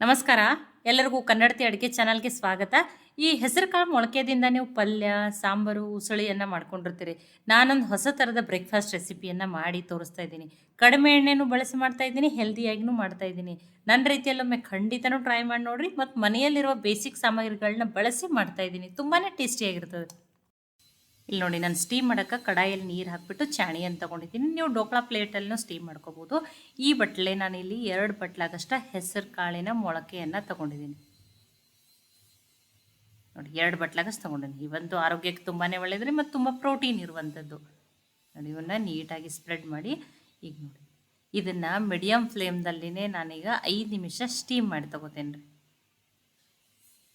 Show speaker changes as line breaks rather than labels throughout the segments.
ನಮಸ್ಕಾರ. ಎಲ್ಲರಿಗೂ ಕನ್ನಡತಿ ಅಡುಗೆ ಚಾನಲ್ಗೆ ಸ್ವಾಗತ. ಈ ಹೆಸರು ಕಾಳು ಮೊಳಕೆದಿಂದ ನೀವು ಪಲ್ಯ, ಸಾಂಬಾರು, ಉಸಳಿಯನ್ನು ಮಾಡ್ಕೊಂಡಿರ್ತೀರಿ. ನಾನೊಂದು ಹೊಸ ಥರದ ಬ್ರೇಕ್ಫಾಸ್ಟ್ ರೆಸಿಪಿಯನ್ನು ಮಾಡಿ ತೋರಿಸ್ತಾ ಇದ್ದೀನಿ. ಕಡಿಮೆ ಎಣ್ಣೆನೂ ಬಳಸಿ ಮಾಡ್ತಾ ಇದ್ದೀನಿ ಹೆಲ್ದಿಯಾಗಿನೂ ಮಾಡ್ತಾ ಇದ್ದೀನಿ. ನನ್ನ ರೀತಿಯಲ್ಲೊಮ್ಮೆ ಖಂಡಿತನೂ ಟ್ರೈ ಮಾಡಿ ನೋಡಿರಿ. ಮತ್ತು ಮನೆಯಲ್ಲಿರುವ ಬೇಸಿಕ್ ಸಾಮಗ್ರಿಗಳನ್ನ ಬಳಸಿ ಮಾಡ್ತಾ ಇದ್ದೀನಿ. ತುಂಬಾ ಟೇಸ್ಟಿಯಾಗಿರ್ತದೆ ಇಲ್ಲಿ ನೋಡಿ, ನಾನು ಸ್ಟೀಮ್ ಮಾಡೋಕ್ಕೆ ಕಡಾಯಲ್ಲಿ ನೀರು ಹಾಕಿಬಿಟ್ಟು ಚಾಣಿಯನ್ನು ತೊಗೊಂಡಿದ್ದೀನಿ. ನೀವು ಡೋಕ್ಲಾ ಪ್ಲೇಟಲ್ಲೂ ಸ್ಟೀಮ್ ಮಾಡ್ಕೋಬೋದು. ಈ ಬಟ್ಲೆ ನಾನಿಲ್ಲಿ ಎರಡು ಬಟ್ಲಾಗಷ್ಟ ಹೆಸರು ಕಾಳಿನ ಮೊಳಕೆಯನ್ನು ತೊಗೊಂಡಿದ್ದೀನಿ. ನೋಡಿ, ಎರಡು ಬಟ್ಲಾಗಷ್ಟು ತೊಗೊಂಡಿದ್ದೀನಿ. ಇವಂತೂ ಆರೋಗ್ಯಕ್ಕೆ ತುಂಬಾ ಒಳ್ಳೆಯದ್ರಿ ಮತ್ತು ತುಂಬ ಪ್ರೋಟೀನ್ ಇರುವಂಥದ್ದು ನೋಡಿ, ಇವನ್ನ ನೀಟಾಗಿ ಸ್ಪ್ರೆಡ್ ಮಾಡಿ ಈಗ ನೋಡಿ. ಇದನ್ನು ಮೀಡಿಯಮ್ ಫ್ಲೇಮ್ದಲ್ಲಿನೇ ನಾನೀಗ ಐದು ನಿಮಿಷ ಸ್ಟೀಮ್ ಮಾಡಿ ತೊಗೋತೇನೆ ರೀ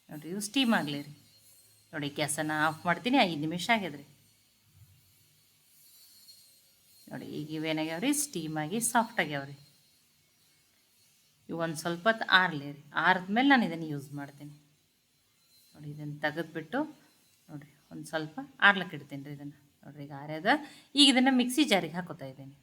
ನೋಡಿ ಇವು ಸ್ಟೀಮ್ ಆಗಲಿ ರೀ. ನೋಡಿ, ಗ್ಯಾಸನ್ನು ಆಫ್ ಮಾಡ್ತೀನಿ, ಐದು ನಿಮಿಷ ಆಗ್ಯದ್ರಿ ನೋಡಿ, ಈಗ ಇವೇನಾಗ್ಯಾವ್ರಿ ಸ್ಟೀಮಾಗಿ ಸಾಫ್ಟ್ ಆಗ್ಯಾವ್ರಿ. ಇವು ಒಂದು ಸ್ವಲ್ಪ ಹೊತ್ತು ಆರಲಿ ರೀ. ಆರಿದ್ಮೇಲೆ ನಾನು ಇದನ್ನು ಯೂಸ್ ಮಾಡ್ತೀನಿ. ನೋಡಿ, ಇದನ್ನು ತೆಗೆದ್ಬಿಟ್ಟು, ನೋಡಿರಿ, ಒಂದು ಸ್ವಲ್ಪ ಆರ್ಲಕ್ಕೆ ಇಡ್ತೀನಿ ರೀ ಇದನ್ನು. ನೋಡಿರಿ, ಈಗ ಆರ್ಯದ. ಈಗ ಇದನ್ನು ಮಿಕ್ಸಿ ಜಾರಿಗೆ ಹಾಕೋತಾ ಇದ್ದೀನಿ.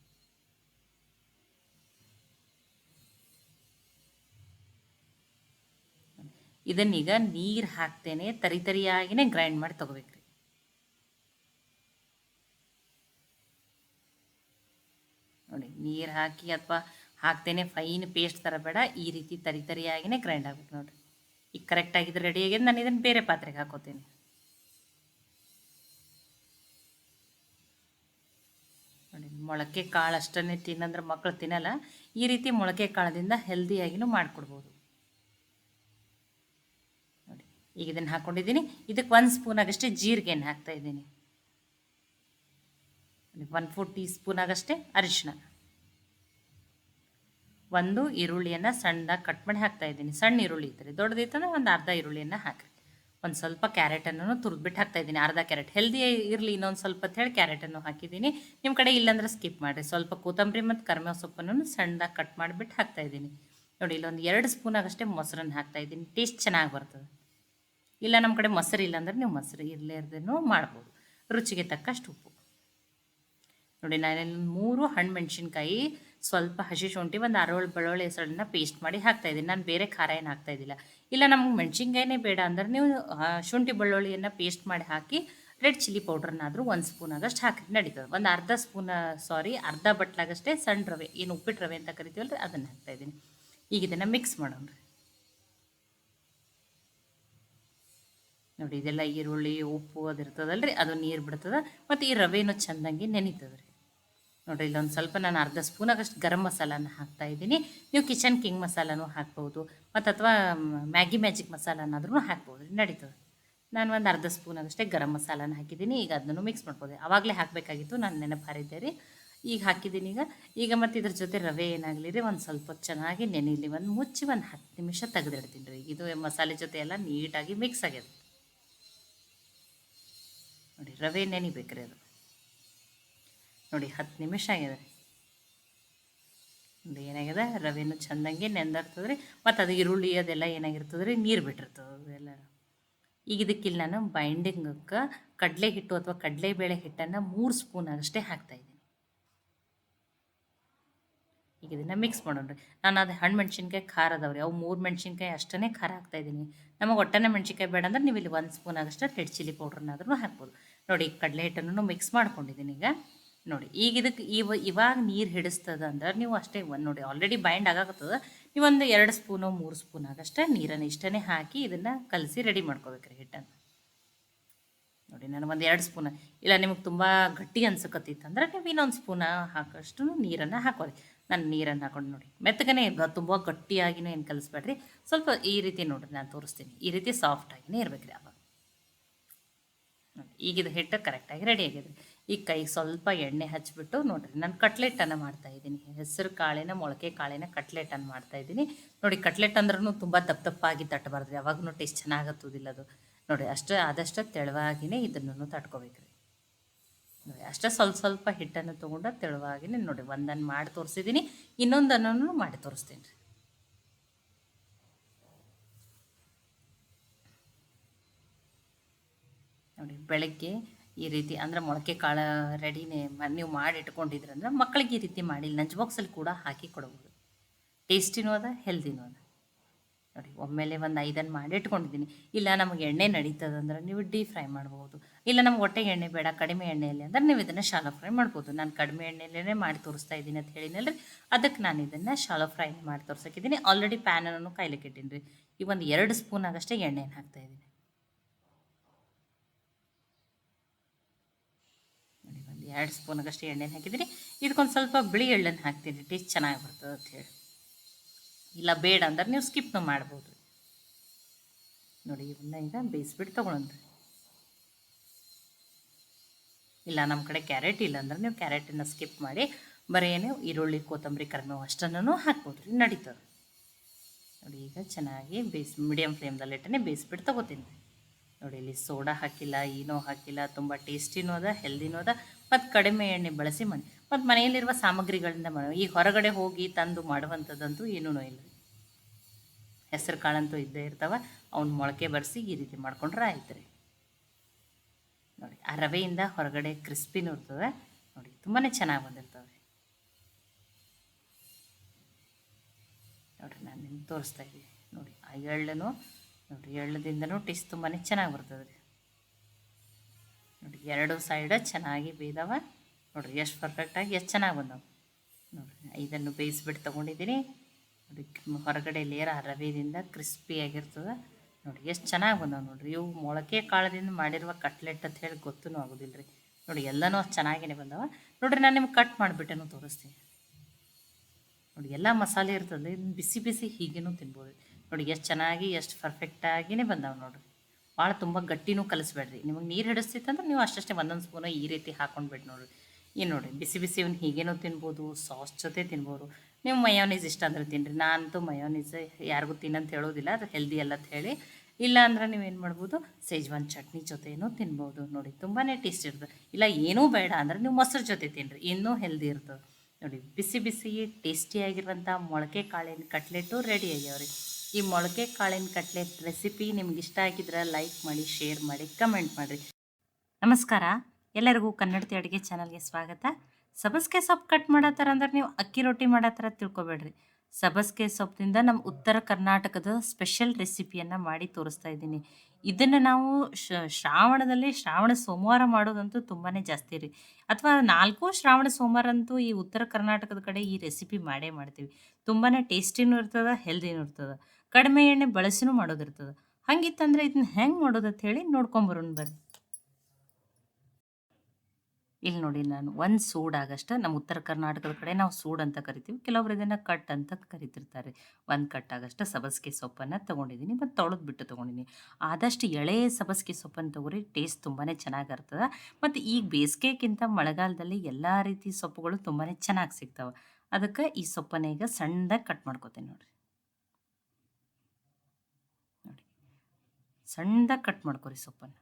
ಇದನ್ನೀಗ ನೀರು ಹಾಕ್ತೇನೆ, ತರಿ ತರಿಯಾಗಿನೇ ಗ್ರೈಂಡ್ ಮಾಡಿ ತೊಗೋಬೇಕ್ರಿ. ನೋಡಿ, ನೀರು ಹಾಕಿ ಅಥವಾ ಹಾಕ್ತೇನೆ ಫೈನ್ ಪೇಸ್ಟ್ ಥರ ಬೇಡ, ಈ ರೀತಿ ತರಿ ತರಿಯಾಗಿನೇ ಗ್ರೈಂಡ್ ಆಗ್ಬೇಕು ನೋಡಿರಿ. ಈಗ ಕರೆಕ್ಟಾಗಿದ್ದು ರೆಡಿ ಆಗಿದೆ ನಾನು ಇದನ್ನು ಬೇರೆ ಪಾತ್ರೆಗೆ ಹಾಕೋತೀನಿ. ನೋಡಿ, ಮೊಳಕೆ ಕಾಳು ಅಷ್ಟನ್ನೇ ತಿನ್ನಂದ್ರೆ ಮಕ್ಕಳು ತಿನ್ನಲ್ಲ, ಈ ರೀತಿ ಮೊಳಕೆ ಕಾಳದಿಂದ ಹೆಲ್ದಿಯಾಗಿನೂ ಮಾಡಿಕೊಡ್ಬೋದು ನೋಡಿ ಈಗ ಇದನ್ನು ಹಾಕ್ಕೊಂಡಿದ್ದೀನಿ ಇದಕ್ಕೆ ಒಂದು ಸ್ಪೂನ್ ಆಗಷ್ಟೇ ಜೀರಿಗೆಯನ್ನು ಹಾಕ್ತಾ ಇದ್ದೀನಿ. ಒನ್ ಫೋರ್ ಟೀ ಸ್ಪೂನ್ ಆಗಷ್ಟೇ ಅರಿಶಿನ ಒಂದು ಈರುಳ್ಳಿಯನ್ನು ಸಣ್ಣದಾಗಿ ಕಟ್ ಮಾಡಿ ಹಾಕ್ತಾ ಇದ್ದೀನಿ. ಸಣ್ಣ ಈರುಳ್ಳಿ ಇದ್ದರೆ ದೊಡ್ಡದಿತ್ತಂದ್ರೆ ಒಂದು ಅರ್ಧ ಈರುಳ್ಳಿಯನ್ನು ಹಾಕಿರಿ. ಒಂದು ಸ್ವಲ್ಪ ಕ್ಯಾರೆಟನ್ನು ತುರಿದ್ಬಿಟ್ಟು ಹಾಕ್ತಾ ಇದ್ದೀನಿ. ಅರ್ಧ ಕ್ಯಾರೆಟ್ ಹೆಲ್ದಿ ಇರಲಿ ಇನ್ನೊಂದು ಸ್ವಲ್ಪ ಅಂತ ಹೇಳಿ ಕ್ಯಾರೆಟನ್ನು ಹಾಕಿದ್ದೀನಿ. ನಿಮ್ಮ ಕಡೆ ಇಲ್ಲಾಂದ್ರೆ ಸ್ಕಿಪ್ ಮಾಡಿರಿ. ಸ್ವಲ್ಪ ಕೊತ್ತಂಬರಿ ಮತ್ತು ಕರಿಬೇವು ಸೊಪ್ಪನ್ನು ಸಣ್ಣದಾಗಿ ಕಟ್ ಮಾಡಿಬಿಟ್ಟು ಹಾಕ್ತಾ ಇದ್ದೀನಿ. ನೋಡಿ, ಇಲ್ಲೊಂದು ಎರಡು ಸ್ಪೂನ್ ಆಗಷ್ಟೇ ಮೊಸರನ್ನು ಹಾಕ್ತಾ ಇದ್ದೀನಿ. ಟೇಸ್ಟ್ ಚೆನ್ನಾಗಿ ಬರ್ತದೆ. ಇಲ್ಲ ನಮ್ಮ ಕಡೆ ಮೊಸರು ಇಲ್ಲ ಅಂದರೆ ನೀವು ಮೊಸರು ಇರದೇನು ಮಾಡ್ಬೋದು. ರುಚಿಗೆ ತಕ್ಕಷ್ಟು ಉಪ್ಪು. ನೋಡಿ ನಾನಿಲ್ಲಿ ಮೂರು ಹಣ್ಣು ಮೆಣಸಿನ್ಕಾಯಿ ಸ್ವಲ್ಪ ಹಸಿ ಶುಂಠಿ, ಒಂದು ಅರಳು ಬೆಳ್ಳುಳ್ಳಿ ಹೆಸರನ್ನ ಪೇಸ್ಟ್ ಮಾಡಿ ಹಾಕ್ತಾ ಇದ್ದೀನಿ. ನಾನು ಬೇರೆ ಖಾರ ಏನು ಹಾಕ್ತಾ ಇದ್ದಿಲ್ಲ. ಇಲ್ಲ, ನಮ್ಗೆ ಮೆಣಸಿನ್ಕಾಯಿನೇ ಬೇಡ ಅಂದ್ರೆ ನೀವು ಶುಂಠಿ ಬೆಳ್ಳುಳ್ಳಿಯನ್ನು ಪೇಸ್ಟ್ ಮಾಡಿ ಹಾಕಿ, ರೆಡ್ ಚಿಲ್ಲಿ ಪೌಡ್ರನ್ನಾದರೂ ಒಂದು ಸ್ಪೂನ್ ಆಗಷ್ಟು ಹಾಕಿ ನಡೀತದೆ. ಒಂದು ಅರ್ಧ ಸ್ಪೂನ್ ಸಾರಿ ಅರ್ಧ ಬಟ್ಲಾಗಷ್ಟೇ ಸಣ್ಣ ರವೆ, ಏನು ಉಪ್ಪಿಟ್ಟು ರವೆ ಅಂತ ಕರಿತೀವಲ್ಲ ರೀ ಅದನ್ನು ಹಾಕ್ತಾ ಇದ್ದೀನಿ. ಈಗ ಇದನ್ನು ಮಿಕ್ಸ್ ಮಾಡೋಣ ನೋಡಿ, ಇದೆಲ್ಲ ಈರುಳ್ಳಿ, ಉಪ್ಪು ಅದು ರೀ ಅದು ನೀರು ಬಿಡ್ತದೆ, ಮತ್ತು ಈ ರವೆನೂ ಚೆಂದಂಗೆ ನೆನೀತದೆ ರೀ ನೋಡಿರಿ, ಇಲ್ಲೊಂದು ಸ್ವಲ್ಪ ನಾನು ಅರ್ಧ ಸ್ಪೂನ್ ಆಗಷ್ಟು ಗರಂ ಮಸಾಲಾನ ಹಾಕ್ತಾ ಇದ್ದೀನಿ. ನೀವು ಕಿಚನ್ ಕಿಂಗ್ ಮಸಾಲನೂ ಹಾಕ್ಬೋದು, ಮತ್ತು ಅಥವಾ ಮ್ಯಾಗಿ ಮ್ಯಾಜಿಕ್ ಮಸಾಲನಾದ್ರೂ ಹಾಕ್ಬೋದು ರೀ ನಡೀತದೆ. ನಾನು ಒಂದು ಅರ್ಧ ಸ್ಪೂನ್ ಆಗಷ್ಟೇ ಗರಂ ಮಸಾಲಾನ ಹಾಕಿದ್ದೀನಿ, ಈಗ ಅದನ್ನು ಮಿಕ್ಸ್ ಮಾಡ್ಬೋದು. ಆವಾಗಲೇ ಹಾಕಬೇಕಾಗಿತ್ತು, ನಾನು ನೆನಪು ಹಾರಿದ್ದೆ ರೀ. ಈಗ ಹಾಕಿದ್ದೀನಿ ಈಗ. ಈಗ ಮತ್ತು ಇದ್ರ ಜೊತೆ ರವೆ ಏನಾಗಲಿ ರೀ, ಒಂದು ಸ್ವಲ್ಪ ಚೆನ್ನಾಗಿ ನೆನೀಲಿ, ಒಂದು ಮುಚ್ಚಿ ಒಂದು ಹತ್ತು ನಿಮಿಷ ತೆಗೆದಿಡ್ತೀನಿ ರೀ. ಇದು ಮಸಾಲೆ ಜೊತೆ ಎಲ್ಲ ನೀಟಾಗಿ ಮಿಕ್ಸ್ ಆಗ್ಯದ. ನೋಡಿ, ರವೆ ನೆನಿಬೇಕ್ರಿ ಅದು. ನೋಡಿ, ಹತ್ತು ನಿಮಿಷ ಆಗಿದೆ. ನೋಡಿ ಏನಾಗಿದೆ? ರವೆನೂ ಚೆಂದಂಗೆ ನೆಂದಿರ್ತದ್ರಿ ಮತ್ತು ಅದು ಈರುಳ್ಳಿ ಅದೆಲ್ಲ ಏನಾಗಿರ್ತದೆ ರೀ ನೀರು ಬಿಟ್ಟಿರ್ತದೆ ಅದೆಲ್ಲ ಈಗ ಇದಕ್ಕಿಲ್ಲ ನಾನು ಬೈಂಡಿಂಗಕ್ಕೆ ಕಡಲೆ ಹಿಟ್ಟು ಅಥವಾ ಕಡಲೆಬೇಳೆ ಹಿಟ್ಟನ್ನು ಮೂರು ಸ್ಪೂನ್ ಅಷ್ಟೇ ಹಾಕ್ತಾಯಿದ್ದೀನಿ ಈಗ ಇದನ್ನು ಮಿಕ್ಸ್ ಮಾಡೋಣ ರೀ. ನಾನು ಅದು ಹಣ್ಣು ಮೆಣಸಿನ್ಕಾಯಿ ಖಾರ ಅದಾವ್ರಿ ಅವು ಮೂರು ಮೆಣಸಿನ್ಕಾಯಿ ಅಷ್ಟೇ ಖಾರ ಹಾಕ್ತಾಯಿದ್ದೀನಿ ನಮಗೆ ಒಟ್ಟನೆ ಮೆಣಸಿನ್ಕಾಯಿ ಬೇಡ ಅಂದ್ರೆ ನೀವು ಇಲ್ಲಿ ಒಂದು ಸ್ಪೂನ್ ಆಗಷ್ಟು ರೆಡ್ ಚಿಲ್ಲಿ ಪೌಡ್ರನ್ನಾದ್ರೂ ಹಾಕ್ಬೋದು. ನೋಡಿ ಕಡಲೆ ಹಿಟ್ಟನ್ನು ಮಿಕ್ಸ್ ಮಾಡ್ಕೊಂಡಿದ್ದೀನಿ ಈಗ. ನೋಡಿ ಈಗ ಇದಕ್ಕೆ ಇವ ಇವಾಗ ನೀರು ಹಿಡಿಸ್ತದ ಅಂದ್ರೆ ನೀವು ಅಷ್ಟೇ ಒಂದು ನೋಡಿ ಆಲ್ರೆಡಿ ಬೈಂಡ್ ಆಗಾಕತ್ತದ. ನೀವೊಂದು ಎರಡು ಸ್ಪೂನು ಮೂರು ಸ್ಪೂನ್ ಆಗಷ್ಟೇ ನೀರನ್ನು ಇಷ್ಟೇ ಹಾಕಿ ಇದನ್ನು ಕಲಸಿ ರೆಡಿ ಮಾಡ್ಕೋಬೇಕ್ರಿ ಹಿಟ್ಟನ್ನು. ನೋಡಿ ನಾನು ಒಂದು ಎರಡು ಸ್ಪೂನ್ ಇಲ್ಲ ನಿಮಗೆ ತುಂಬ ಗಟ್ಟಿ ಅನ್ಸಕತ್ತಿತ್ತಂದ್ರೆ ನೀವು ಇನ್ನೊಂದು ಸ್ಪೂನ ಹಾಕೋಷ್ಟು ನೀರನ್ನು ಹಾಕೋರಿ. ನಾನು ನೀರನ್ನು ಹಾಕೊಂಡು ನೋಡಿ. ಮೆತ್ತಗನೇ ಇರ್ಬೋದು ತುಂಬ ಗಟ್ಟಿಯಾಗಿನೇ ಏನು ಕಲಿಸ್ಬೇಡ್ರಿ. ಸ್ವಲ್ಪ ಈ ರೀತಿ ನೋಡಿರಿ, ನಾನು ತೋರಿಸ್ತೀನಿ. ಈ ರೀತಿ ಸಾಫ್ಟಾಗಿನೇ ಇರಬೇಕ್ರಿ ಅವಾಗ. ನೋಡಿ ಈಗಿದ ಹಿಟ್ಟು ಕರೆಕ್ಟಾಗಿ ರೆಡಿ ಆಗಿದೆ. ಈಗ ಕೈಗೆ ಸ್ವಲ್ಪ ಎಣ್ಣೆ ಹಚ್ಚಿಬಿಟ್ಟು ನೋಡಿರಿ, ನಾನು ಕಟ್ಲೆಟನ್ನು ಮಾಡ್ತಾ ಇದ್ದೀನಿ. ಹೆಸರು ಕಾಳಿನ, ಮೊಳಕೆ ಕಾಳಿನ ಕಟ್ಲೆಟನ್ನು ಮಾಡ್ತಾ ಇದ್ದೀನಿ. ನೋಡಿ ಕಟ್ಲೆಟ್ ಅಂದ್ರೂ ತುಂಬ ದಪ್ಪ ದಪ್ಪಾಗಿ ತಟ್ಟಬಾರ್ದು ಯಾವಾಗೂ ಟೇಸ್ಟ್ ಚೆನ್ನಾಗತ್ತೋದಿಲ್ಲ ಅದು. ನೋಡಿ, ಅಷ್ಟು, ಆದಷ್ಟು ತೆಳುವಾಗಿನೇ ಇದನ್ನು ತಟ್ಕೋಬೇಕ್ರಿ. ನೋಡಿ, ಅಷ್ಟೇ ಸ್ವಲ್ಪ ಸ್ವಲ್ಪ ಹಿಟ್ಟನ್ನು ತೊಗೊಂಡು ತೆಳುವಾಗಿನೇ ನೋಡಿ ಒಂದನ್ನು ಮಾಡಿ ತೋರಿಸಿದ್ದೀನಿ ಇನ್ನೊಂದನ್ನು ಮಾಡಿ ತೋರಿಸ್ತೀನಿ ರೀ. ನೋಡಿ, ಬೆಳಗ್ಗೆ ಈ ರೀತಿ, ಅಂದರೆ ಮೊಳಕೆ ಕಾಳು ರೆಡಿನೇ ನೀವು ಮಾಡಿ ಇಟ್ಕೊಂಡಿದ್ರಂದ್ರೆ ಮಕ್ಕಳಿಗೆ ಈ ರೀತಿ ಮಾಡಿ ಲಂಚ್ ಬಾಕ್ಸಲ್ಲಿ ಕೂಡ ಹಾಕಿ ಕೊಡ್ಬೋದು. ಟೇಸ್ಟಿನೂ ಅದ ಹೆಲ್ದಿನೂ ಅದ. ನೋಡಿ, ಒಮ್ಮೆಲೆ ಒಂದು ಐದನ್ನು ಮಾಡಿ ಇಟ್ಕೊಂಡಿದ್ದೀನಿ. ಇಲ್ಲ, ನಮಗೆ ಎಣ್ಣೆ ನಡೀತದಂದ್ರೆ ನೀವು ಡೀಪ್ ಫ್ರೈ ಮಾಡ್ಬೋದು. ಇಲ್ಲ, ನಮ್ಗೆ ಹೊಟ್ಟೆಗೆ ಎಣ್ಣೆ ಬೇಡ, ಕಡಿಮೆ ಎಣ್ಣೆಯಲ್ಲಿ ಅಂದ್ರೆ ನೀವು ಇದನ್ನು ಶಾಲೋ ಫ್ರೈ ಮಾಡ್ಬೋದು. ನಾನು ಕಡಿಮೆ ಎಣ್ಣೆಯಲ್ಲೇ ಮಾಡಿ ತೋರಿಸ್ತಾ ಇದ್ದೀನಿ ಅಂತ ಹೇಳಿನಲ್ರಿ ಅದಕ್ಕೆ ನಾನು ಇದನ್ನು ಶಾಲೋ ಫ್ರೈ ಮಾಡಿ ತೋರ್ಸಕ್ಕಿದ್ದೀನಿ. ಆಲ್ರೆಡಿ ಪ್ಯಾನನ್ನು ಕಾಯ್ಲಿಕ್ಕೆ ಇಟ್ಟೀನಿ ರೀ ಈ ಒಂದು ಎರಡು ಸ್ಪೂನ್ ಆಗಷ್ಟೇ ಎಣ್ಣೆಯನ್ನು ಹಾಕ್ತಾ ಇದ್ದೀನಿ. ಒಂದು ಎರಡು ಸ್ಪೂನ್ ಆಗಷ್ಟೇ ಎಣ್ಣೆನ ಹಾಕಿದ್ದೀನಿ. ಇದಕ್ಕೊಂದು ಸ್ವಲ್ಪ ಬಿಳಿ ಎಳ್ಳನ್ನು ಹಾಕ್ತೀನಿ. ಟೇಸ್ಟ್ ಚೆನ್ನಾಗಿ ಬರ್ತದೆ ಅಂತ ಹೇಳಿ. ಇಲ್ಲ ಬೇಡ ಅಂದ್ರೆ ನೀವು ಸ್ಕಿಪ್ನು ಮಾಡ್ಬೋದು. ನೋಡಿ, ಇವನ್ನ ಈಗ ಬೇಯಿಸ್ಬಿಟ್ಟು ತೊಗೊಳಂದ್ರಿ ಇಲ್ಲ ನಮ್ಮ ಕಡೆ ಕ್ಯಾರೆಟ್ ಇಲ್ಲ ಅಂದ್ರೆ ನೀವು ಕ್ಯಾರೆಟನ್ನು ಸ್ಕಿಪ್ ಮಾಡಿ ಬರೀ ಏನು ಈರುಳ್ಳಿ, ಕೊತ್ತಂಬರಿ, ಕರಿಬೇವು ಅಷ್ಟನ್ನು ಹಾಕ್ಬೋದು. ರೀ ನಡೀತದೆ ನೋಡಿ, ಈಗ ಚೆನ್ನಾಗಿ ಬೇಯಿಸ್ ಮೀಡಿಯಮ್ ಫ್ಲೇಮ್ದಲ್ಲಿ ಇಟ್ಟನೆ ಬೇಯಿಸ್ಬಿಟ್ಟು ತೊಗೋತೀನಿ. ನೋಡಿ, ಇಲ್ಲಿ ಸೋಡಾ ಹಾಕಿಲ್ಲ ಏನೋ ಹಾಕಿಲ್ಲ, ತುಂಬ ಟೇಸ್ಟಿನೂ ಅದ ಹೆಲ್ದಿನೂ ಅದ. ಮತ್ತು ಕಡಿಮೆ ಎಣ್ಣೆ ಬಳಸಿ ಮಾಡಿ. ಮತ್ತು ಮನೆಯಲ್ಲಿರುವ ಸಾಮಗ್ರಿಗಳಿಂದ ಈ ಹೊರಗಡೆ ಹೋಗಿ ತಂದು ಮಾಡುವಂಥದ್ದಂತೂ ಏನೂ ಇಲ್ಲ ಹೆಸರು ಕಾಳಂತೂ ಇದ್ದೇ ಇರ್ತಾವೆ. ಅವ್ನ ಮೊಳಕೆ ಬರೆಸಿ ಈ ರೀತಿ ಮಾಡ್ಕೊಂಡ್ರೆ ಆಯ್ತು ರೀ. ನೋಡಿ, ಆ ರವೆಯಿಂದ ಹೊರಗಡೆ ಕ್ರಿಸ್ಪಿನೂ ಇರ್ತದೆ. ನೋಡಿ ತುಂಬಾ ಚೆನ್ನಾಗಿ ಬಂದಿರ್ತವೆ. ನೋಡಿರಿ, ನಾನು ನಿಮ್ಗೆ ತೋರಿಸ್ತಾ ಇದ್ದೀನಿ. ನೋಡಿ, ಆ ಎಳ್ಳನು, ನೋಡಿ, ಎಳ್ಳದಿಂದನೂ ಟೇಸ್ಟ್ ತುಂಬಾ ಚೆನ್ನಾಗಿ ಬರ್ತದೆ ರೀ. ನೋಡಿ, ಎರಡು ಸೈಡ ಚೆನ್ನಾಗಿ ಬೇಯ್ದವ. ನೋಡಿರಿ, ಎಷ್ಟು ಪರ್ಫೆಕ್ಟಾಗಿ ಎಷ್ಟು ಚೆನ್ನಾಗಿ ಬಂದವು. ನೋಡಿರಿ ಇದನ್ನು ಬೇಯಿಸ್ಬಿಟ್ಟು ತೊಗೊಂಡಿದ್ದೀನಿ. ಅದಕ್ಕೆ ಹೊರಗಡೆ ಲೇರ ಆ ರವೆದಿಂದ ಕ್ರಿಸ್ಪಿಯಾಗಿರ್ತದೆ ನೋಡಿ ಎಷ್ಟು ಚೆನ್ನಾಗಿ ಬಂದವು ನೋಡಿರಿ. ಇವು ಮೊಳಕೆ ಕಾಳದಿಂದ ಮಾಡಿರುವ ಕಟ್ಲೆಟ್ ಅಂತ ಹೇಳಿ ಗೊತ್ತೂ ಆಗೋದಿಲ್ಲ ರೀ ನೋಡಿ ಎಲ್ಲನೂ ಅಷ್ಟು ಚೆನ್ನಾಗೇ ಬಂದವ. ನೋಡಿರಿ, ನಾನು ನಿಮ್ಗೆ ಕಟ್ ಮಾಡಿಬಿಟ್ಟೇನು ತೋರಿಸ್ತೀನಿ. ನೋಡಿ ಎಲ್ಲ ಮಸಾಲೆ ಇರ್ತದೆ ಬಿಸಿ ಬಿಸಿ ಹೀಗೇನೂ ತಿನ್ಬೋದು. ನೋಡಿ ಎಷ್ಟು ಚೆನ್ನಾಗಿ, ಎಷ್ಟು ಪರ್ಫೆಕ್ಟಾಗಿಯೇ ಬಂದಾವೆ ನೋಡಿರಿ. ಭಾಳ ತುಂಬ ಗಟ್ಟಿನೂ ಕಲಿಸ್ಬೇಡ್ರಿ. ನಿಮಗೆ ನೀರು ಹಿಡಿಸ್ತಿತ್ತಂದ್ರೆ ನೀವು ಅಷ್ಟಷ್ಟೇ ಒಂದೊಂದು ಸ್ಪೂನು ಈ ರೀತಿ ಹಾಕೊಂಡ್ಬಿಟ್ಟು ನೋಡಿರಿ. ಏನು ನೋಡಿ, ಬಿಸಿ ಬಿಸಿ ಇವ್ನ ಹೀಗೇನೂ ತಿನ್ಬೋದು, ಸಾಸ್ ಜೊತೆ ತಿನ್ಬೋದು. ನೀವು ಮಯೋನೀಸ್ ಇಷ್ಟ ಅಂದ್ರೆ ತಿನ್ನಿರಿ ನಾನಂತೂ ಮಯೋನೀಸ್ ಯಾರಿಗೂ ತಿನ್ನಂತ ಹೇಳೋದಿಲ್ಲ, ಅದು ಹೆಲ್ದಿ ಅಲ್ಲ ಅಂತ ಹೇಳಿ. ಇಲ್ಲ ಅಂದ್ರೆ ನೀವೇನು ಮಾಡ್ಬೋದು ಸೇಜ್ವಾನ್ ಚಟ್ನಿ ಜೊತೆನೂ ತಿನ್ಬೋದು. ನೋಡಿ ತುಂಬಾ ಟೇಸ್ಟ್ ಇರ್ತದೆ. ಇಲ್ಲ, ಏನೂ ಬೇಡ ಅಂದ್ರೆ ನೀವು ಮೊಸರು ಜೊತೆ ತಿನ್ನಿರಿ ಇನ್ನೂ ಹೆಲ್ದಿ ಇರ್ತದೆ. ನೋಡಿ, ಬಿಸಿ ಬಿಸಿ ಟೇಸ್ಟಿಯಾಗಿರುವಂಥ ಮೊಳಕೆ ಕಾಳಿನ ಕಟ್ಲೆಟ್ಟು ರೆಡಿ ಆಗ್ಯಾವ್ರಿ. ಈ ಮೊಳಕೆ ಕಾಳಿನ ಕಟ್ಲೆಟ್ ರೆಸಿಪಿ ನಿಮ್ಗೆ ಇಷ್ಟ ಆಗಿದ್ರೆ ಲೈಕ್ ಮಾಡಿ ಶೇರ್ ಮಾಡಿ ಕಮೆಂಟ್ ಮಾಡಿರಿ. ನಮಸ್ಕಾರ. ಎಲ್ಲರಿಗೂ ಕನ್ನಡತಿ ಅಡುಗೆ ಚಾನಲ್ಗೆ ಸ್ವಾಗತ. ಸಬಸ್ಗೆ ಸೊಪ್ಪು ಕಟ್ ಮಾಡತ್ತಾರ ಅಂದ್ರೆ ನೀವು ಅಕ್ಕಿ ರೊಟ್ಟಿ ಮಾಡತ್ತಾರ ತಿಳ್ಕೊಬೇಡ್ರಿ. ಸಬಸ್ಗೆ ಸೊಪ್ಪಿನಿಂದ ನಮ್ಮ ಉತ್ತರ ಕರ್ನಾಟಕದ ಸ್ಪೆಷಲ್ ರೆಸಿಪಿಯನ್ನು ಮಾಡಿ ತೋರಿಸ್ತಾ ಇದ್ದೀನಿ. ಇದನ್ನು ನಾವು ಶ್ರಾವಣದಲ್ಲಿ ಶ್ರಾವಣ ಸೋಮವಾರ ಮಾಡೋದಂತೂ ತುಂಬಾ ಜಾಸ್ತಿ ರೀ. ಅಥವಾ ನಾಲ್ಕು ಶ್ರಾವಣ ಸೋಮವಾರ ಅಂತೂ ಈ ಉತ್ತರ ಕರ್ನಾಟಕದ ಕಡೆ ಈ ರೆಸಿಪಿ ಮಾಡೇ ಮಾಡ್ತೀವಿ. ತುಂಬಾ ಟೇಸ್ಟಿನೂ ಇರ್ತದೆ, ಹೆಲ್ದಿನೂ ಇರ್ತದೆ. ಕಡಿಮೆ ಎಣ್ಣೆ ಬಳಸಿನೂ ಮಾಡೋದಿರ್ತದೆ. ಹಂಗಿತ್ತಂದ್ರೆ ಇದನ್ನ ಹೆಂಗೆ ಮಾಡೋದು ಹೇಳಿ ನೋಡ್ಕೊಂಬರೋಣ ಬರ್ರಿ. ಇಲ್ಲಿ ನೋಡಿ ನಾನು, ಒಂದು ಸೂಡ್ ಆಗಷ್ಟ ನಮ್ಮ ಉತ್ತರ ಕರ್ನಾಟಕದ ಕಡೆ ನಾವು ಸೂಡ್ ಅಂತ ಕರಿತೀವಿ, ಕೆಲವರು ಇದನ್ನು ಕಟ್ ಅಂತ ಕರಿತಿರ್ತಾರೆ. ಒಂದು ಕಟ್ ಆಗಷ್ಟ ಸಬಸ್ಗೆ ಸೊಪ್ಪನ್ನು ತೊಗೊಂಡಿದ್ದೀನಿ ಮತ್ತು ತೊಳೆದು ಬಿಟ್ಟು ತೊಗೊಂಡಿದ್ದೀನಿ ಆದಷ್ಟು ಎಳೆ ಸಬಸ್ಗೆ ಸೊಪ್ಪನ್ನು ತೊಗೊರಿ, ಟೇಸ್ಟ್ ತುಂಬಾ ಚೆನ್ನಾಗಿರ್ತದೆ ಮತ್ತು ಈಗ ಬೇಸಿಗೆಗಿಂತ ಮಳೆಗಾಲದಲ್ಲಿ ಎಲ್ಲ ರೀತಿ ಸೊಪ್ಪುಗಳು ತುಂಬಾ ಚೆನ್ನಾಗಿ ಸಿಗ್ತಾವೆ. ಅದಕ್ಕೆ ಈ ಸೊಪ್ಪನ್ನ ಈಗ ಸಣ್ಣದಾಗಿ ಕಟ್ ಮಾಡ್ಕೋತೀನಿ ನೋಡಿರಿ. ನೋಡಿ, ಸಣ್ಣದಾಗಿ ಕಟ್ ಮಾಡ್ಕೊರಿ ಸೊಪ್ಪನ್ನು.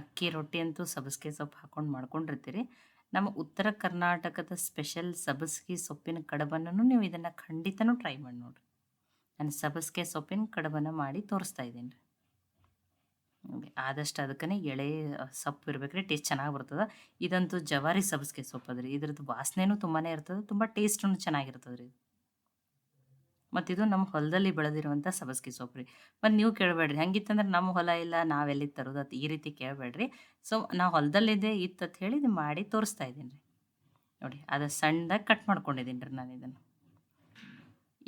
ಅಕ್ಕಿ ರೊಟ್ಟಿ ಅಂತೂ ಸಬಸ್ಗೆ ಸೊಪ್ಪು ಹಾಕೊಂಡು ಮಾಡ್ಕೊಂಡಿರ್ತೀರಿ. ನಮ್ಮ ಉತ್ತರ ಕರ್ನಾಟಕದ ಸ್ಪೆಷಲ್ ಸಬಸ್ಗೆ ಸೊಪ್ಪಿನ ಕಡಬನ್ನು ನೀವು ಇದನ್ನು ಖಂಡಿತನೂ ಟ್ರೈ ಮಾಡಿ ನೋಡಿರಿ. ನಾನು ಸಬಸ್ಗೆ ಸೊಪ್ಪಿನ ಕಡಬನ್ನು ಮಾಡಿ ತೋರಿಸ್ತಾ ಇದ್ದೀನಿ ರೀ. ಆದಷ್ಟು ಅದಕ್ಕೇ ಎಳೆ ಸೊಪ್ಪು ಇರ್ಬೇಕ್ರಿ, ಟೇಸ್ಟ್ ಚೆನ್ನಾಗಿ ಬರ್ತದೆ. ಇದಂತೂ ಜವಾರಿ ಸಬಸ್ಗೆ ಸೊಪ್ಪು ಅದ್ರಿ ಇದ್ರದ್ದು ವಾಸನೆನೂ ತುಂಬಾ ಇರ್ತದೆ, ತುಂಬ ಟೇಸ್ಟೂ ಚೆನ್ನಾಗಿರ್ತದೆ ರೀ ಮತ್ತು ಇದು ನಮ್ಮ ಹೊಲದಲ್ಲಿ ಬೆಳೆದಿರುವಂಥ ಸಬಸ್ಗೆ ಸೊಪ್ಪು ರೀ. ಮತ್ತು ನೀವು ಕೇಳಬೇಡ್ರಿ, ಹಂಗಿತ್ತಂದ್ರೆ ನಮ್ಮ ಹೊಲ ಇಲ್ಲ ನಾವೆಲ್ಲಿ ತರೋದು ಅದು ಈ ರೀತಿ ಕೇಳಬೇಡ್ರಿ. ಸೊ ನಾವು ಹೊಲದಲ್ಲಿದೆ ಇತ್ತು ಅಂತ ಹೇಳಿ ಇದು ಮಾಡಿ ತೋರಿಸ್ತಾ ಇದ್ದೀನಿ ರೀ. ನೋಡಿ, ಅದು ಸಣ್ಣದಾಗಿ ಕಟ್ ಮಾಡ್ಕೊಂಡಿದ್ದೀನಿ ರೀ ನಾನು ಇದನ್ನು.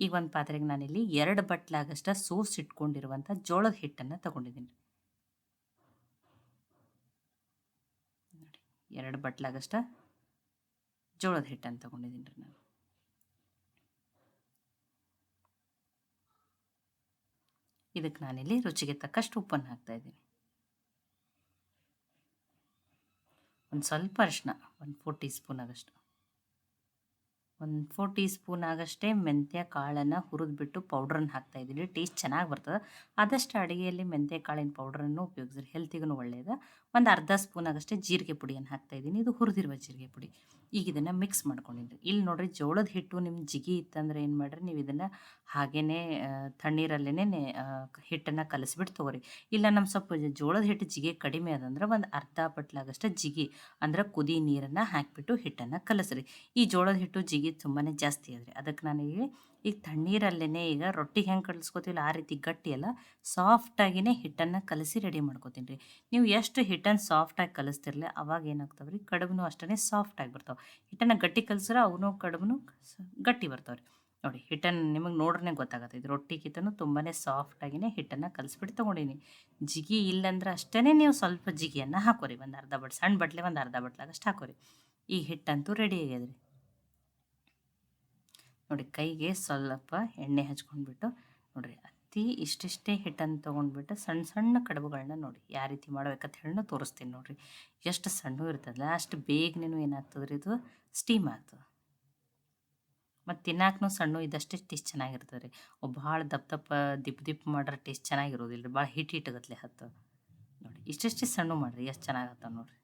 ಈಗ ಒಂದು ಪಾತ್ರೆಗೆ ನಾನಿಲ್ಲಿ ಎರಡು ಬಟ್ಲಾಗಷ್ಟು ಸೋಸ್ ಇಟ್ಕೊಂಡಿರುವಂಥ ಜೋಳದ ಹಿಟ್ಟನ್ನು ತಗೊಂಡಿದ್ದೀನಿ ನೋಡಿ, ಎರಡು ಬಟ್ಲಾಗಷ್ಟ ಜೋಳದ ಹಿಟ್ಟನ್ನು ತಗೊಂಡಿದ್ದೀನಿ ರೀ ನಾನು. ಇದಕ್ಕೆ ನಾನಿಲ್ಲಿ ರುಚಿಗೆ ತಕ್ಕಷ್ಟು ಉಪ್ಪನ್ನು ಹಾಕ್ತಾಯಿದ್ದೀನಿ ಒಂದು ಸ್ವಲ್ಪ ಅರಿಶಿನ ಒಂದು ಫೋರ್ ಟೀ ಸ್ಪೂನ್ ಆಗಷ್ಟು. ಒಂದು ಫೋರ್ ಟೀ ಸ್ಪೂನ್ ಆಗಷ್ಟೇ ಮೆಂತ್ಯ ಕಾಳನ್ನು ಹುರಿದ್ಬಿಟ್ಟು ಪೌಡ್ರನ್ನು ಇದ್ದೀನಿ. ಟೇಸ್ಟ್ ಚೆನ್ನಾಗಿ ಬರ್ತದೆ. ಆದಷ್ಟು ಅಡುಗೆಯಲ್ಲಿ ಮೆಂತ್ಯ ಕಾಳಿನ ಪೌಡ್ರನ್ನು ಉಪಯೋಗಿಸ್ರಿ. ಹೆಲ್ತಿಗೂ ಒಳ್ಳೆಯದು ಒಂದು ಅರ್ಧ ಸ್ಪೂನ್ ಆಗಷ್ಟೇ ಜೀರಿಗೆ ಪುಡಿಯನ್ನು ಹಾಕ್ತಾ ಇದ್ದೀನಿ. ಇದು ಹುರಿದಿರುವ ಜೀರಿಗೆ ಪುಡಿ. ಈಗ ಇದನ್ನು ಮಿಕ್ಸ್ ಮಾಡ್ಕೊಂಡಿದ್ದು. ಇಲ್ಲಿ ನೋಡ್ರಿ ಜೋಳದ ಹಿಟ್ಟು ನಿಮ್ಮ ಜಿಗಿ ಇತ್ತಂದ್ರೆ ಏನು ಮಾಡಿರಿ? ನೀವು ಇದನ್ನು ಹಾಗೇ ತಣ್ಣೀರಲ್ಲೇ ಹಿಟ್ಟನ್ನು ಕಲಸಿಬಿಟ್ಟು ತೊಗೊರಿ. ಇಲ್ಲ ನಮ್ಮ ಸ್ವಲ್ಪ ಜೋಳದ ಹಿಟ್ಟು ಜಿಗೆ ಕಡಿಮೆ ಅದಂದ್ರೆ ಒಂದು ಅರ್ಧ ಬಟ್ಲಾಗಷ್ಟೇ ಜಿಗಿ ಅಂದ್ರೆ ಕುದಿ ನೀರನ್ನು ಹಾಕಿಬಿಟ್ಟು ಹಿಟ್ಟನ್ನು ಕಲಸ್ರಿ. ಈ ಜೋಳದ ಹಿಟ್ಟು ಜಿಗಿ ತುಂಬಾ ಜಾಸ್ತಿ ಅದ್ರಿ ಅದಕ್ಕೆ ನಾನು ಈಗ ತಣ್ಣೀರಲ್ಲೇ ಈಗ ರೊಟ್ಟಿ ಹೆಂಗೆ ಕಲಿಸ್ಕೊತೀವಲ್ಲ ಆ ರೀತಿ ಗಟ್ಟಿ ಅಲ್ಲ ಸಾಫ್ಟಾಗಿನೇ ಹಿಟ್ಟನ್ನು ಕಲಸಿ ರೆಡಿ ಮಾಡ್ಕೋತೀನಿ ರೀ. ನೀವು ಎಷ್ಟು ಹಿಟ್ಟನ್ನು ಸಾಫ್ಟಾಗಿ ಕಲಿಸ್ತಿರಲಿ ಅವಾಗ ಏನಾಗ್ತವೆ ರೀ ಕಡುಬು ಅಷ್ಟೇ ಸಾಫ್ಟಾಗಿ ಬರ್ತಾವೆ. ಹಿಟ್ಟನ್ನು ಗಟ್ಟಿ ಕಲಿಸ್ರೆ ಅವನು ಕಡುಬು ಗಟ್ಟಿ ಬರ್ತಾವೆ ರೀ. ನೋಡಿ ಹಿಟ್ಟನ್ನು ನಿಮಗೆ ನೋಡ್ರೇ ಗೊತ್ತಾಗತ್ತೆ, ಇದು ಕಿತ್ತನು ತುಂಬಾ ಸಾಫ್ಟಾಗಿಯೇ ಹಿಟ್ಟನ್ನು ಕಲಿಸ್ಬಿಟ್ಟು ತೊಗೊಂಡಿನಿ. ಜಿಗಿ ಇಲ್ಲಂದ್ರೆ ಅಷ್ಟೇ ನೀವು ಸ್ವಲ್ಪ ಜಿಗಿಯನ್ನು ಹಾಕೋರಿ, ಒಂದು ಅರ್ಧ ಬಟ್, ಸಣ್ಣ ಬಟ್ಲೆ ಒಂದು ಅರ್ಧ ಬಟ್ಲಾಗಷ್ಟು ಹಾಕೋರಿ. ಈ ಹಿಟ್ಟಂತೂ ರೆಡಿ ಆಗ್ಯದ್ರಿ. ನೋಡಿ ಕೈಗೆ ಸ್ವಲ್ಪ ಎಣ್ಣೆ ಹಚ್ಕೊಂಡ್ಬಿಟ್ಟು ನೋಡಿರಿ ಅತಿ ಇಷ್ಟಿಷ್ಟೇ ಹಿಟ್ಟನ್ನು ತೊಗೊಂಡ್ಬಿಟ್ಟು ಸಣ್ಣ ಸಣ್ಣ ಕಡುಬುಗಳನ್ನ ನೋಡಿ ಯಾವ ರೀತಿ ಮಾಡ್ಬೇಕಂತ ಹೇಳಿ ತೋರಿಸ್ತೀನಿ ನೋಡಿರಿ. ಎಷ್ಟು ಸಣ್ಣ ಇರ್ತದಲ್ಲ, ಅಷ್ಟು ಬೇಗನೆ ಏನಾಗ್ತದ್ರಿ ಇದು? ಸ್ಟೀಮ್ ಆಗ್ತದೆ. ಮತ್ತು ತಿನ್ನಾಕೂ ಸಣ್ಣ ಇದಷ್ಟೇ ಟೇಸ್ಟ್ ಚೆನ್ನಾಗಿರ್ತದೆ ರೀ ಭಾಳ ದಪ್ಪ ದಪ್ಪ ದಿಪ್ ದಿಪ್ ಮಾಡ್ರೆ ಟೇಸ್ಟ್ ಚೆನ್ನಾಗಿರೋದಿಲ್ಲ ರೀ ಭಾಳ ಹಿಟ್ ಹಿಟ್ಟಗತ್ಲೆ ಹತ್ತು ನೋಡಿ ಇಷ್ಟೆಷ್ಟೇ ಸಣ್ಣ ಮಾಡಿರಿ, ಎಷ್ಟು ಚೆನ್ನಾಗತ್ತ ನೋಡಿರಿ.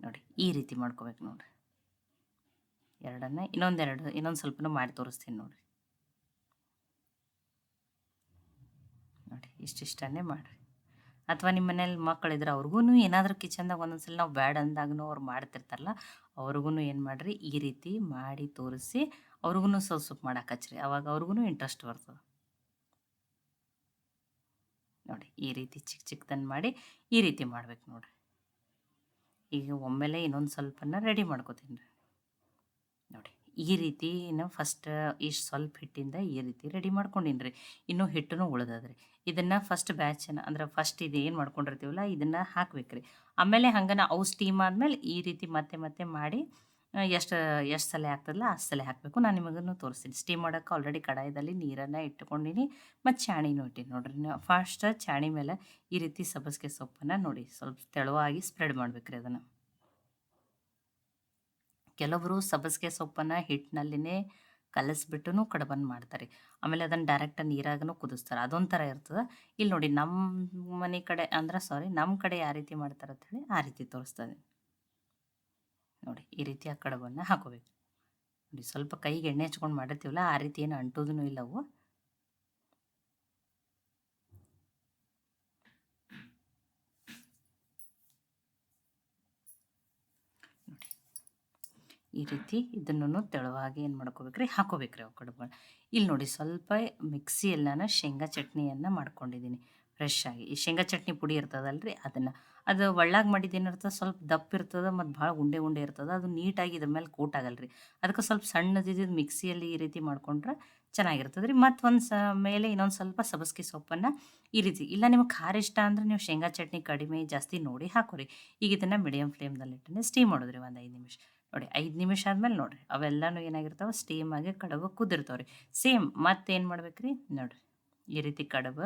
ನೋಡಿ ಈ ರೀತಿ ಮಾಡ್ಕೋಬೇಕು ನೋಡಿರಿ. ಎರಡನ್ನ, ಇನ್ನೊಂದೆರಡು, ಇನ್ನೊಂದು ಸ್ವಲ್ಪನೂ ಮಾಡಿ ತೋರಿಸ್ತೀನಿ ನೋಡಿರಿ. ನೋಡಿ, ಇಷ್ಟಿಷ್ಟನ್ನೇ ಮಾಡಿರಿ. ಅಥವಾ ನಿಮ್ಮ ಮನೇಲಿ ಮಕ್ಕಳಿದ್ರೆ ಅವ್ರಿಗೂ ಏನಾದರೂ ಕಿಚನ್ದಾಗ ಒಂದೊಂದ್ಸಲ ನಾವು ಬ್ಯಾಡ್ ಅಂದಾಗೂ ಅವ್ರು ಮಾಡ್ತಿರ್ತಾರಲ್ಲ ಅವ್ರಿಗೂ ಏನು ಮಾಡಿರಿ, ಈ ರೀತಿ ಮಾಡಿ ತೋರಿಸಿ ಅವ್ರಿಗೂ ಸ್ವಲ್ಪ ಸ್ವಲ್ಪ ಮಾಡಕ್ಕೆ ಹಚ್ಚಿರಿ ಅವಾಗ ಅವ್ರಿಗೂ ಇಂಟ್ರೆಸ್ಟ್ ಬರ್ತದೆ. ನೋಡಿ, ಈ ರೀತಿ ಚಿಕ್ಕ ಚಿಕ್ಕದನ್ನು ಮಾಡಿ ಈ ರೀತಿ ಮಾಡ್ಬೇಕು ನೋಡಿರಿ. ಈಗ ಒಮ್ಮೆಲೆ ಇನ್ನೊಂದು ಸ್ವಲ್ಪನ ರೆಡಿ ಮಾಡ್ಕೋತೀನಿ ರೀ. ನೋಡಿ ಈ ರೀತಿ ಇನ್ನು ಫಸ್ಟ್ ಇಷ್ಟು ಸ್ವಲ್ಪ ಹಿಟ್ಟಿಂದ ಈ ರೀತಿ ರೆಡಿ ಮಾಡ್ಕೊಂಡಿನಿ ರೀ ಇನ್ನೂ ಹಿಟ್ಟು ಉಳ್ದದ್ರಿ. ಇದನ್ನು ಫಸ್ಟ್ ಬ್ಯಾಚನ್ನು ಅಂದ್ರೆ ಫಸ್ಟ್ ಇದು ಏನು ಮಾಡ್ಕೊಂಡಿರ್ತೀವಲ್ಲ, ಇದನ್ನು ಹಾಕ್ಬೇಕು ರೀ ಆಮೇಲೆ ಹಂಗನ ಅವು ಸ್ಟೀಮ್ ಆದಮೇಲೆ ಈ ರೀತಿ ಮತ್ತೆ ಮತ್ತೆ ಮಾಡಿ ಎಷ್ಟು ಎಷ್ಟು ಸಲ ಆಗ್ತದಲ್ಲ ಅಷ್ಟು ಸಲ ಹಾಕಬೇಕು. ನಾನು ನಿಮಗನ್ನು ತೋರಿಸ್ತೀನಿ. ಸ್ಟೀಮ್ ಮಾಡೋಕೆ ಆಲ್ರೆಡಿ ಕಡಾಯದಲ್ಲಿ ನೀರನ್ನು ಇಟ್ಕೊಂಡಿನಿ, ಮತ್ತು ಚಾಣಿನೂ ಇಟ್ಟಿನಿ. ನೋಡಿರಿ ಫಸ್ಟ್ ಚಾಣಿ ಮೇಲೆ ಈ ರೀತಿ ಸಬ್ಬಸಿಗೆ ಸೊಪ್ಪನ್ನು ನೋಡಿ. ಸ್ವಲ್ಪ ತೆಳುವಾಗಿ ಸ್ಪ್ರೆಡ್ ಮಾಡ್ಬೇಕು ರೀ ಅದನ್ನು. ಕೆಲವರು ಸಬ್ಬಸಿಗೆ ಸೊಪ್ಪನ್ನು ಹಿಟ್ಟಿನಲ್ಲಿನೇ ಕಲಸಿಬಿಟ್ಟು ಕಡಬನ್ ಮಾಡ್ತಾರೆ. ಆಮೇಲೆ ಅದನ್ನು ಡೈರೆಕ್ಟ್ ನೀರಾಗೂ ಕುದಿಸ್ತಾರೆ. ಅದೊಂಥರ ಇರ್ತದೆ. ಇಲ್ಲಿ ನೋಡಿ ನಮ್ಮ ಮನೆ ಕಡೆ ಅಂದ್ರೆ ಸಾರಿ ನಮ್ಮ ಕಡೆ ಯಾವ ರೀತಿ ಮಾಡ್ತಾರೆ ಹೇಳಿ ಆ ರೀತಿ ತೋರಿಸ್ತದೆ. ನೋಡಿ ಈ ರೀತಿ ಆ ಕಡುಬನ್ನು ಹಾಕೋಬೇಕು. ನೋಡಿ ಸ್ವಲ್ಪ ಕೈಗೆ ಎಣ್ಣೆ ಹಚ್ಕೊಂಡು ಮಾಡಿರ್ತೀವಲ್ಲ ಆ ರೀತಿ ಏನು ಅಂಟೋದೂ ಇಲ್ಲ ಈ ರೀತಿ ಇದನ್ನು ತೆಳುವಾಗಿ ಏನು ಮಾಡ್ಕೋಬೇಕ್ರಿ? ಹಾಕೋಬೇಕ್ರಿ ಅವು ಕಡುಬುಗಳು ಇಲ್ಲಿ ನೋಡಿ ಸ್ವಲ್ಪ ಮಿಕ್ಸಿ ನಾನು ಶೇಂಗಾ ಚಟ್ನಿಯನ್ನು ಮಾಡ್ಕೊಂಡಿದ್ದೀನಿ ಫ್ರೆಶ್ ಆಗಿ. ಈ ಶೇಂಗಾ ಚಟ್ನಿ ಪುಡಿ ಇರ್ತದಲ್ರಿ ಅದನ್ನು. ಅದು ಒಳ್ಳಾಗಿ ಮಾಡಿದ್ದೇನಿರ್ತದೆ ಸ್ವಲ್ಪ ದಪ್ಪ ಇರ್ತದೆ ಮತ್ತು ಭಾಳ ಉಂಡೆ ಉಂಡೆ ಇರ್ತದೆ. ಅದು ನೀಟಾಗಿ ಇದ್ರ ಮೇಲೆ ಕೋಟ್ ರೀ ಅದಕ್ಕೆ ಸ್ವಲ್ಪ ಸಣ್ಣದಿದ್ದು ಮಿಕ್ಸಿಯಲ್ಲಿ ಈ ರೀತಿ ಮಾಡ್ಕೊಂಡ್ರೆ ಚೆನ್ನಾಗಿರ್ತದೆ ರೀ ಮತ್ತು ಒಂದು ಸ ಮೇಲೆ ಇನ್ನೊಂದು ಸ್ವಲ್ಪ ಸಬಸ್ಗೆ ಸೊಪ್ಪನ್ನು ಈ ರೀತಿ. ಇಲ್ಲ ನಿಮಗೆ ಖಾರ ಇಷ್ಟ ಅಂದ್ರೆ ನೀವು ಶೇಂಗಾ ಚಟ್ನಿ ಕಡಿಮೆ ಜಾಸ್ತಿ ನೋಡಿ ಹಾಕೋರಿ. ಈಗ ಇದನ್ನು ಮೀಡಿಯಮ್ ಫ್ಲೇಮ್ದಲ್ಲಿ ಇಟ್ಟು ಸ್ಟೀಮ್ ಮಾಡಿದ್ರಿ ಒಂದು ಐದು ನಿಮಿಷ. ನೋಡಿ, ಐದು ನಿಮಿಷ ಆದಮೇಲೆ ನೋಡಿರಿ, ಅವೆಲ್ಲನೂ ಏನಾಗಿರ್ತಾವೆ ಸ್ಟೀಮಾಗಿ ಕಡುಬು ಕುದಿರ್ತಾವೆ ರೀ ಸೇಮ್ ಮತ್ತೇನು ಮಾಡ್ಬೇಕು ರೀ ನೋಡಿರಿ, ಈ ರೀತಿ ಕಡುಬು,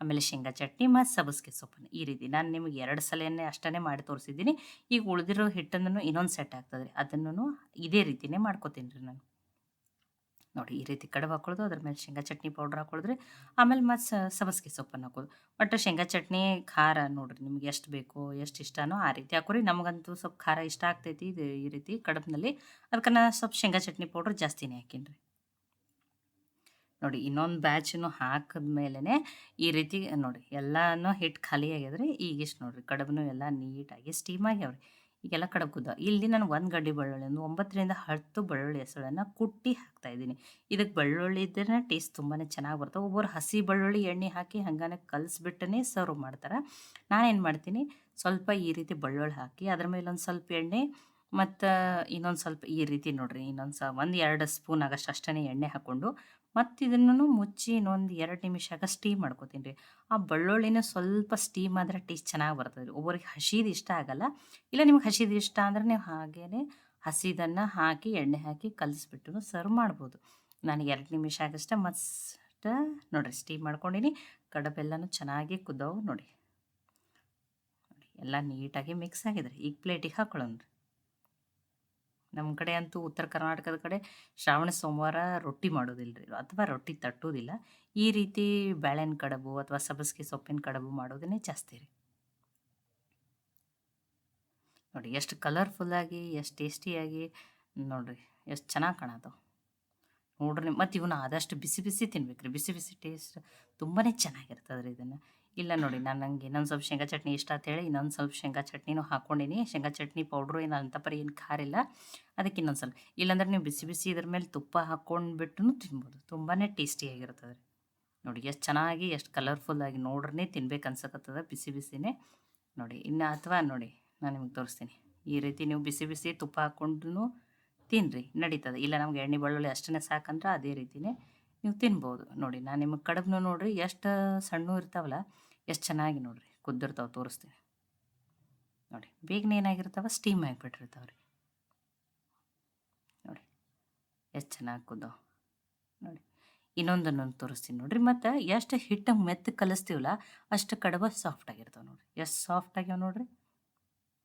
ಆಮೇಲೆ ಶೇಂಗಾ ಚಟ್ನಿ ಮತ್ತು ಸಬಸ್ಗೆ ಸೊಪ್ಪನ್ನು. ಈ ರೀತಿ ನಾನು ನಿಮಗೆ ಎರಡು ಸಲನೇ ಅಷ್ಟೇ ಮಾಡಿ ತೋರಿಸಿದ್ದೀನಿ. ಈಗ ಉಳಿದಿರೋ ಹಿಟ್ಟನ್ನು ಇನ್ನೊಂದು ಸೆಟ್ ಆಗ್ತದೆ ರೀ ಅದನ್ನು ಇದೇ ರೀತಿಯೇ ಮಾಡ್ಕೋತೀನಿ ರೀ ನಾನು. ನೋಡಿ ಈ ರೀತಿ ಕಡುಬು ಹಾಕೊಳ್ಳೋದು, ಅದ್ರ ಮೇಲೆ ಶೇಂಗಾ ಚಟ್ನಿ ಪೌಡ್ರ್ ಹಾಕೊಳ್ಳೋದ್ರಿ, ಆಮೇಲೆ ಮತ್ತೆ ಸಬಸ್ಗೆ ಸೊಪ್ಪನ್ನು ಹಾಕೋದು. ಬಟ್ ಶೇಂಗಾ ಚಟ್ನಿ, ಖಾರ ನೋಡಿರಿ ನಿಮ್ಗೆ ಎಷ್ಟು ಬೇಕು, ಎಷ್ಟು ಇಷ್ಟನೋ ಆ ರೀತಿ ಹಾಕೋರಿ. ನಮಗಂತೂ ಸ್ವಲ್ಪ ಖಾರ ಇಷ್ಟ ಆಗ್ತೈತಿ ಇದು ಈ ರೀತಿ ಕಡುಬಿನಲ್ಲಿ. ಅದಕ್ಕೆ ನಾನು ಸ್ವಲ್ಪ ಶೇಂಗಾ ಚಟ್ನಿ ಪೌಡ್ರ್ ಜಾಸ್ತಿನೇ ಹಾಕಿನ್ರಿ. ನೋಡಿ ಇನ್ನೊಂದು ಬ್ಯಾಚನ್ನು ಹಾಕಿದ ಮೇಲೇ ಈ ರೀತಿ, ನೋಡಿ ಎಲ್ಲನೂ ಹಿಟ್ಟು ಖಾಲಿ ಆಗ್ಯದ್ರಿ ಈಗ ಇಷ್ಟು ನೋಡಿರಿ ಕಡುಬು ಎಲ್ಲ ನೀಟಾಗಿ ಸ್ಟೀಮ್ ಆಗ್ಯಾವ್ರಿ ಈಗೆಲ್ಲ ಕಡಬುದ ಇಲ್ಲಿ ನಾನು ಒಂದು ಗಡ್ಡಿ ಬೆಳ್ಳುಳ್ಳಿ, ಒಂದು ಒಂಬತ್ತರಿಂದ ಹತ್ತು ಬೆಳ್ಳುಳ್ಳಿ ಹೆಸಳನ್ನು ಕುಟ್ಟಿ ಹಾಕ್ತಾಯಿದ್ದೀನಿ ಇದಕ್ಕೆ ಬೆಳ್ಳುಳ್ಳಿ ಇದ್ದರೆ ಟೇಸ್ಟ್ ತುಂಬಾ ಚೆನ್ನಾಗಿ ಬರ್ತವೆ ಒಬ್ಬರು ಹಸಿ ಬೆಳ್ಳುಳ್ಳಿ ಎಣ್ಣೆ ಹಾಕಿ ಹಂಗಾನೆ ಕಲಿಸ್ಬಿಟ್ಟೇ ಸರ್ವ್ ಮಾಡ್ತಾರೆ. ನಾನೇನು ಮಾಡ್ತೀನಿ, ಸ್ವಲ್ಪ ಈ ರೀತಿ ಬೆಳ್ಳುಳ್ಳಿ ಹಾಕಿ ಅದ್ರ ಮೇಲೆ ಒಂದು ಸ್ವಲ್ಪ ಎಣ್ಣೆ ಮತ್ತು ಇನ್ನೊಂದು ಸ್ವಲ್ಪ ಈ ರೀತಿ ನೋಡಿರಿ, ಇನ್ನೊಂದು ಸ ಒಂದು ಎರಡು ಸ್ಪೂನ್ ಆಗಷ್ಟು ಅಷ್ಟೇ ಎಣ್ಣೆ ಹಾಕ್ಕೊಂಡು ಮತ್ತು ಇದನ್ನು ಮುಚ್ಚಿ ಇನ್ನೊಂದು ಎರಡು ನಿಮಿಷ ಆಗ ಸ್ಟೀಮ್ ಮಾಡ್ಕೊತೀನಿ ರೀ. ಆ ಬೆಳ್ಳುಳ್ಳಿನ ಸ್ವಲ್ಪ ಸ್ಟೀಮ್ ಆದರೆ ಟೇಸ್ಟ್ ಚೆನ್ನಾಗಿ ಬರ್ತದೆ ರೀ. ಒಬ್ಬರಿಗೆ ಹಸಿದು ಇಷ್ಟ ಆಗಲ್ಲ. ಇಲ್ಲ ನಿಮ್ಗೆ ಹಸಿದು ಇಷ್ಟ ಅಂದ್ರೆ ನೀವು ಹಾಗೇ ಹಸಿದನ್ನು ಹಾಕಿ, ಎಣ್ಣೆ ಹಾಕಿ ಕಲಿಸ್ಬಿಟ್ಟು ಸರ್ವ್ ಮಾಡ್ಬೋದು. ನಾನು ಎರಡು ನಿಮಿಷ ಆಗಷ್ಟೇ ಮಸ್ತ್ ನೋಡಿರಿ ಸ್ಟೀಮ್ ಮಾಡ್ಕೊಂಡಿನಿ. ಕಡಬೆಲ್ಲನೂ ಚೆನ್ನಾಗಿ ಕುದ್ದವು ನೋಡಿ. ಎಲ್ಲ ನೀಟಾಗಿ ಮಿಕ್ಸ್ ಆಗಿದೆ ಈಗ ಪ್ಲೇಟಿಗೆ ಹಾಕೊಳ್ಳೋಣ ನಮ್ಮ ಕಡೆ ಅಂತೂ ಉತ್ತರ ಕರ್ನಾಟಕದ ಕಡೆ ಶ್ರಾವಣ ಸೋಮವಾರ ರೊಟ್ಟಿ ಮಾಡೋದಿಲ್ಲ ರೀ ಅಥವಾ ರೊಟ್ಟಿ ತಟ್ಟೋದಿಲ್ಲ. ಈ ರೀತಿ ಬೇಳೆನ ಕಡಬು ಅಥವಾ ಸಬ್ಬಸಿಗೆ ಸೊಪ್ಪಿನ ಕಡಬು ಮಾಡೋದನ್ನೇ ಜಾಸ್ತಿ ರೀ. ನೋಡಿ ಎಷ್ಟು ಕಲರ್ಫುಲ್ಲಾಗಿ ಎಷ್ಟು ಟೇಸ್ಟಿಯಾಗಿ ನೋಡಿರಿ ಎಷ್ಟು ಚೆನ್ನಾಗಿ ಕಾಣತ್ತವು ನೋಡ್ರಿ ಮತ್ತು ಇವನ್ನ ಆದಷ್ಟು ಬಿಸಿ ಬಿಸಿ ತಿನ್ಬೇಕು ರೀ ಬಿಸಿ ಬಿಸಿ ಟೇಸ್ಟ್ ತುಂಬಾ ಚೆನ್ನಾಗಿರ್ತದೆ ರೀ ಇದನ್ನು. ಇಲ್ಲ ನೋಡಿ, ನಾನು ನಂಗೆ ಇನ್ನೊಂದು ಸ್ವಲ್ಪ ಶೇಂಗಾ ಚಟ್ನಿ ಇಷ್ಟ ಅಂತೇಳಿ ಇನ್ನೊಂದು ಸ್ವಲ್ಪ ಶೇಂಗಾ ಚಟ್ನಿನೂ ಹಾಕೊಂಡಿನಿ. ಶೇಂಗಾ ಚಟ್ನಿ ಪೌಡ್ರು ಏನು ಅಂತ ಪರಿ ಏನು ಖಾರ ಇಲ್ಲ ಅದಕ್ಕೆ ಇನ್ನೊಂದು ಸ್ವಲ್ಪ, ಇಲ್ಲಾಂದ್ರೆ ನೀವು ಬಿಸಿ ಬಿಸಿ ಇದ್ರ ಮೇಲೆ ತುಪ್ಪ ಹಾಕ್ಕೊಂಡ್ಬಿಟ್ಟು ತಿನ್ಬೋದು. ತುಂಬಾ ಟೇಸ್ಟಿಯಾಗಿರ್ತದೆ ನೋಡಿ, ಎಷ್ಟು ಚೆನ್ನಾಗಿ, ಎಷ್ಟು ಕಲರ್ಫುಲ್ಲಾಗಿ ನೋಡ್ರೇ ತಿನ್ಬೇಕು ಅನ್ಸಕತ್ತದ ಬಿಸಿ ಬಿಸಿನೇ. ನೋಡಿ, ಇನ್ನು ಅಥವಾ ನೋಡಿ, ನಾನು ನಿಮ್ಗೆ ತೋರಿಸ್ತೀನಿ. ಈ ರೀತಿ ನೀವು ಬಿಸಿ ಬಿಸಿ ತುಪ್ಪ ಹಾಕ್ಕೊಂಡು ತಿನ್ನಿರಿ ನಡೀತದೆ. ಇಲ್ಲ ನಮ್ಗೆ ಎಣ್ಣೆ ಬೆಳ್ಳುಳ್ಳಿ ಅಷ್ಟೇ ಸಾಕಂದ್ರೆ ಅದೇ ರೀತಿನೇ ನೀವು ತಿನ್ಬೋದು ನೋಡಿ, ನಾನು ನಿಮಗೆ ಕಡಬ್ನು ನೋಡ್ರಿ, ಎಷ್ಟು ಸಣ್ಣ ಇರ್ತಾವಲ್ಲ, ಎಷ್ಟು ಚೆನ್ನಾಗಿ ನೋಡ್ರಿ, ಕುದ್ದಿರ್ತಾವೆ ತೋರಿಸ್ತೀನಿ. ನೋಡಿ, ಬೇಗನೆ ಏನಾಗಿರ್ತಾವ ಸ್ಟೀಮ್ ಆಗಿಬಿಟ್ಟಿರ್ತಾವೆ ರೀ ನೋಡಿ, ಎಷ್ಟು ಚೆನ್ನಾಗಿ ಕುದ್ದಾವೆ. ನೋಡಿ ಇನ್ನೊಂದನ್ನು ತೋರಿಸ್ತೀನಿ ನೋಡ್ರಿ, ಮತ್ತು ಎಷ್ಟು ಹಿಟ್ಟಂಗೆ ಮೆತ್ತ ಕಲಿಸ್ತೀವಲ್ಲ, ಅಷ್ಟು ಕಡಬ ಸಾಫ್ಟ್ ಆಗಿರ್ತಾವೆ ನೋಡ್ರಿ. ಎಷ್ಟು ಸಾಫ್ಟ್ ಆಗ್ಯಾವ ನೋಡ್ರಿ.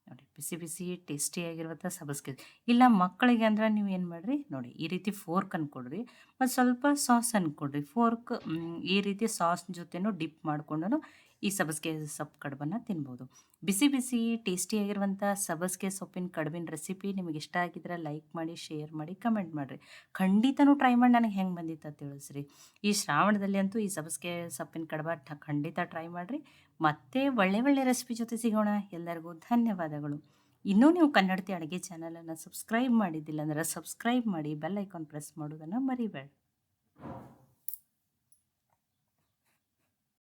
ನೋಡಿ, ಬಿಸಿ ಬಿಸಿ ಟೇಸ್ಟಿಯಾಗಿರುವಂಥ ಸಬಸ್ಗೆ ಇಲ್ಲ ಮಕ್ಕಳಿಗೆ ಅಂದ್ರೆ ನೀವು ಏನು ಮಾಡಿರಿ, ನೋಡಿ, ಈ ರೀತಿ ಫೋರ್ಕ್ ಕೊಡ್ರಿ, ಮತ್ತು ಸ್ವಲ್ಪ ಸಾಸ್ ಕೊಡ್ರಿ. ಫೋರ್ಕ್ ಈ ರೀತಿ ಸಾಸ್ ಜೊತೆನೂ ಡಿಪ್ ಮಾಡಿಕೊಂಡು ಈ ಸಬ್ಬಸ್ಗೆ ಸೊಪ್ಪು ಕಡುಬನ್ನು ತಿನ್ಬೋದು. ಬಿಸಿ ಬಿಸಿ ಟೇಸ್ಟಿಯಾಗಿರುವಂಥ ಸಬ್ಬಸ್ಗೆ ಸೊಪ್ಪಿನ ಕಡುಬಿನ ರೆಸಿಪಿ ನಿಮಗೆ ಇಷ್ಟ ಆಗಿದ್ರೆ ಲೈಕ್ ಮಾಡಿ ಶೇರ್ ಮಾಡಿ ಕಮೆಂಟ್ ಮಾಡಿರಿ. ಖಂಡಿತನೂ ಟ್ರೈ ಮಾಡಿ ನನಗೆ ಹೆಂಗೆ ಬಂದಿತ್ತು ತಿಳಿಸ್ರಿ. ಈ ಶ್ರಾವಣದಲ್ಲಿ ಅಂತೂ ಈ ಸಬ್ಬಸ್ಗೆ ಸೊಪ್ಪಿನ ಕಡುಬ ಖಂಡಿತ ಟ್ರೈ ಮಾಡಿರಿ. ಮತ್ತೆ ಒಳ್ಳೆ ಒಳ್ಳೆ ರೆಸಿಪಿ ಜೊತೆ ಸಿಗೋಣ. ಎಲ್ಲರಿಗೂ ಧನ್ಯವಾದಗಳು. ಇನ್ನೂ ನೀವು ಕನ್ನಡತಿ ಅಡುಗೆ ಚಾನಲನ್ನು ಸಬ್ಸ್ಕ್ರೈಬ್ ಮಾಡಿದ್ದಿಲ್ಲ ಅಂದರೆ ಸಬ್ಸ್ಕ್ರೈಬ್ ಮಾಡಿ, ಬೆಲ್ ಐಕಾನ್ ಪ್ರೆಸ್ ಮಾಡೋದನ್ನು ಮರಿಬೇಡ.